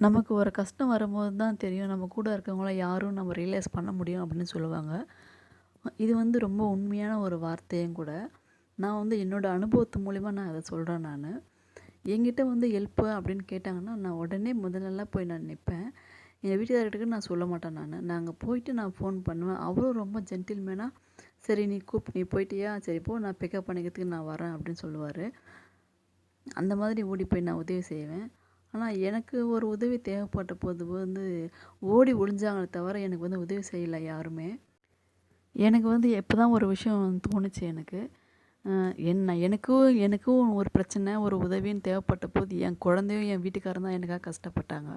நமக்கு ஒரு கஷ்டம் வரும்போது தான் தெரியும். நம்ம கூட இருக்கவங்கள யாரும் நம்ம ரியலைஸ் பண்ண முடியும் அப்படின்னு சொல்லுவாங்க. இது வந்து ரொம்ப உண்மையான ஒரு வார்த்தையும் கூட. நான் வந்து என்னோடய அனுபவத்து மூலிமா நான் அதை சொல்கிறேன் நான். என்கிட்ட வந்து ஹெல்ப்பு அப்படின்னு கேட்டாங்கன்னா நான் உடனே முதல்லலாம் போய் நான் நிற்பேன் எங்கள் வீட்டுக்காரர்கிட்ட நான் சொல்ல மாட்டேன் நான். நாங்கள் போயிட்டு நான் ஃபோன் பண்ணுவேன். அவரும் ரொம்ப ஜென்டில்மேனாக சரி நீ கூப் நீ போயிட்டியா? சரி போ நான் பிக்கப் பண்ணிக்கிறதுக்கு நான் வரேன் அப்படின்னு சொல்லுவார். அந்த மாதிரி ஓடி போய் நான் உதவி செய்வேன். ஆனால் எனக்கு ஒரு உதவி தேவைப்பட்ட போது வந்து ஓடி ஒளிஞ்சாங்களே தவிர எனக்கு வந்து உதவி செய்யலை யாருமே. எனக்கு வந்து எப்போ தான் ஒரு விஷயம் தோணுச்சு எனக்கு. என்ன எனக்கும் எனக்கும் ஒரு பிரச்சனை ஒரு உதவின்னு தேவைப்பட்ட போது என் குழந்தையும் என் வீட்டுக்காரன் தான் எனக்காக கஷ்டப்பட்டாங்க.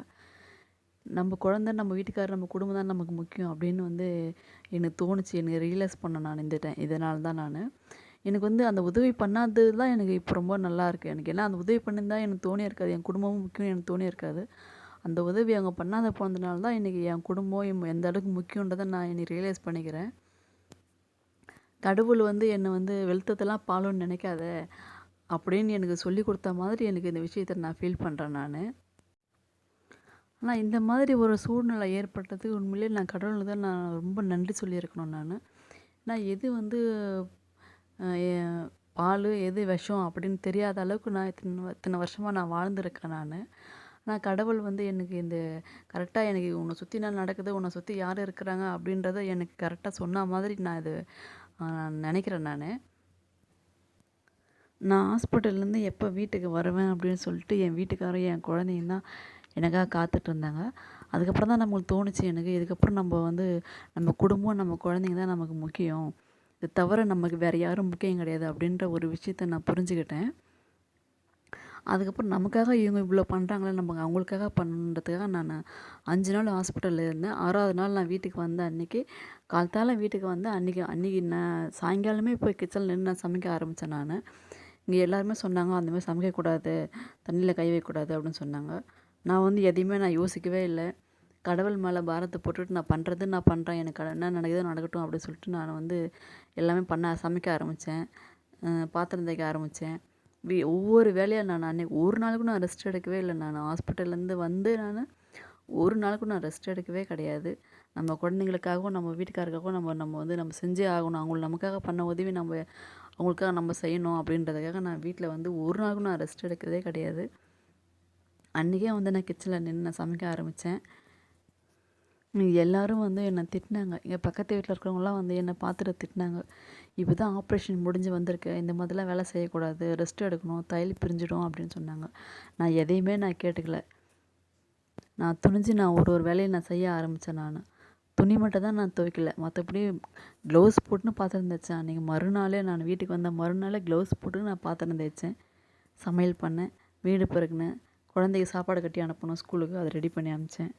நம்ம குழந்த நம்ம வீட்டுக்காரர் நம்ம குடும்பம் தான் நமக்கு முக்கியம் அப்படின்னு வந்து எனக்கு தோணுச்சு. எனக்கு ரியலைஸ் பண்ண நான் இந்த டைம் இதனால தான் நான். எனக்கு வந்து அந்த உதவி பண்ணாதது தான் எனக்கு இப்போ ரொம்ப நல்லா இருக்குது எனக்கு ஏன்னா அந்த உதவி பண்ணியிருந்தா எனக்கு தோணே இருக்காது. என் குடும்பமும் முக்கியம் எனக்கு தோணே இருக்காது. அந்த உதவி அவங்க பண்ணாத போனதுனால தான் இன்றைக்கி என் குடும்பம் எந்த அளவுக்கு முக்கியன்றதை நான் இன்னைக்கு ரியலைஸ் பண்ணிக்கிறேன். கடவுள் வந்து என்னை வந்து வெளுத்ததெல்லாம் பாலுன்னு நினைக்காத அப்படின்னு எனக்கு சொல்லி கொடுத்த மாதிரி எனக்கு இந்த விஷயத்தை நான் ஃபீல் பண்ணுறேன் நான். ஆனால் இந்த மாதிரி ஒரு சூழ்நிலை ஏற்பட்டதுக்கு உண்மையிலே நான் கடவுளுக்கு தான் நான் ரொம்ப நன்றி சொல்லியிருக்கணும் நான். நான் எது வந்து பால் எது விஷம் அப்படின்னு தெரியாத அளவுக்கு நான் இத்தனை இத்தனை வருஷமாக நான் வாழ்ந்துருக்கேன் நான். ஆனால் கடவுள் வந்து எனக்கு இந்த கரெக்டாக எனக்கு உன்னை சுற்றி நான் நடக்குது உன்னை சுற்றி யார் இருக்கிறாங்க அப்படின்றத எனக்கு கரெக்டாக சொன்ன மாதிரி நான் இது நான் நினைக்கிறேன் நான். நான் ஹாஸ்பிட்டல்லேருந்து எப்போ வீட்டுக்கு வருவேன் அப்படின்னு சொல்லிட்டு என் வீட்டுக்காரரும் என் குழந்தையும் தான் எனக்காக காத்துட்டு இருந்தாங்க. அதுக்கப்புறம் தான் நம்மளுக்கு தோணுச்சு எனக்கு. இதுக்கப்புறம் நம்ம வந்து நம்ம குடும்பம் நம்ம குழந்தைங்க தான் நமக்கு முக்கியம். இது தவிர நமக்கு வேறு யாரும் முக்கியம் கிடையாது அப்படின்ற ஒரு விஷயத்த நான் புரிஞ்சுக்கிட்டேன். அதுக்கப்புறம் நமக்காக இவங்க இவ்வளோ பண்ணுறாங்களே நம்ம அவங்களுக்காக பண்ணுறதுக்காக நான் அஞ்சு நாள் ஹாஸ்பிட்டலில் இருந்தேன். ஆறாவது நாள் நான் வீட்டுக்கு வந்தேன் அன்றைக்கி காலத்தால் வீட்டுக்கு வந்து அன்றைக்கி அன்றைக்கி நான் சாயங்காலமே போய் கிச்சனில் நின்று நான் சமைக்க ஆரம்பித்தேன் நான். இங்கே எல்லாருமே சொன்னாங்க அந்தமாதிரி சமைக்கக்கூடாது தண்ணியில் கை வைக்கக்கூடாது அப்படின்னு சொன்னாங்க. நான் வந்து எதையுமே நான் யோசிக்கவே இல்லை. கடவுள் மேலே பாரத்தை போட்டுட்டு நான் பண்ணுறது நான் பண்ணுறேன் எனக்கு என்ன நடக்குதோ நடக்கட்டும் அப்படின்னு சொல்லிட்டு நான் வந்து எல்லாமே பண்ண சமைக்க ஆரம்பித்தேன் பாத்திரம் தேய்க்க ஆரம்பித்தேன் வி ஒவ்வொரு வேலையாக நான் அன்னைக்கு ஒரு நாளுக்கும் நான் ரெஸ்ட் எடுக்கவே இல்லை. நான் ஹாஸ்பிட்டல்லேருந்து வந்து நான் ஒரு நாளுக்கும் நான் ரெஸ்ட் எடுக்கவே கிடையாது. நம்ம குழந்தைங்களுக்காகவும் நம்ம வீட்டுக்காரருக்காகவும் நம்ம நம்ம வந்து நம்ம செஞ்சே ஆகணும். அவங்களுக்கு நமக்காக பண்ண உதவி நம்ம அவங்களுக்காக நம்ம செய்யணும் அப்படின்றதுக்காக நான் வீட்டில் வந்து ஒரு நாளுக்கும் நான் ரெஸ்ட் எடுக்கிறதே கிடையாது. அன்றைக்கே வந்து நான் கிச்சனில் நின்று நான் சமைக்க ஆரம்பித்தேன் எல்லோரும் வந்து என்னை திட்டினாங்க. எங்கள் பக்கத்து வீட்டில் இருக்கிறவங்களாம் வந்து என்னை பார்த்துட்டு திட்டினாங்க. இப்போ தான் ஆப்ரேஷன் முடிஞ்சு வந்திருக்கு. இந்த மாதிரிலாம் வேலை செய்யக்கூடாது. ரெஸ்ட் எடுக்கணும். தையல் பிரிஞ்சிடும் அப்படின்னு சொன்னாங்க. நான் எதையுமே நான் கேட்டுக்கல. நான் துணிஞ்சு நான் ஒரு ஒரு வேலையை நான் செய்ய ஆரம்பித்தேன் நான். துணி மட்டும் தான் நான் துவைக்கல. மற்றபடி க்ளவுஸ் போட்டுன்னு பாத்திரம் தைச்சேன் அன்றைக்கி மறுநாளே நான் வீட்டுக்கு வந்த மறுநாளே க்ளவுஸ் போட்டு நான் பாத்திரம் தைச்சேன் சமையல் பண்ணேன். வீடு பிறகுனேன் குழந்தைக்கு சாப்பாடு கட்டி அனுப்பணும். ஸ்கூலுக்கு அதை ரெடி பண்ணி அனுப்பிச்சேன்.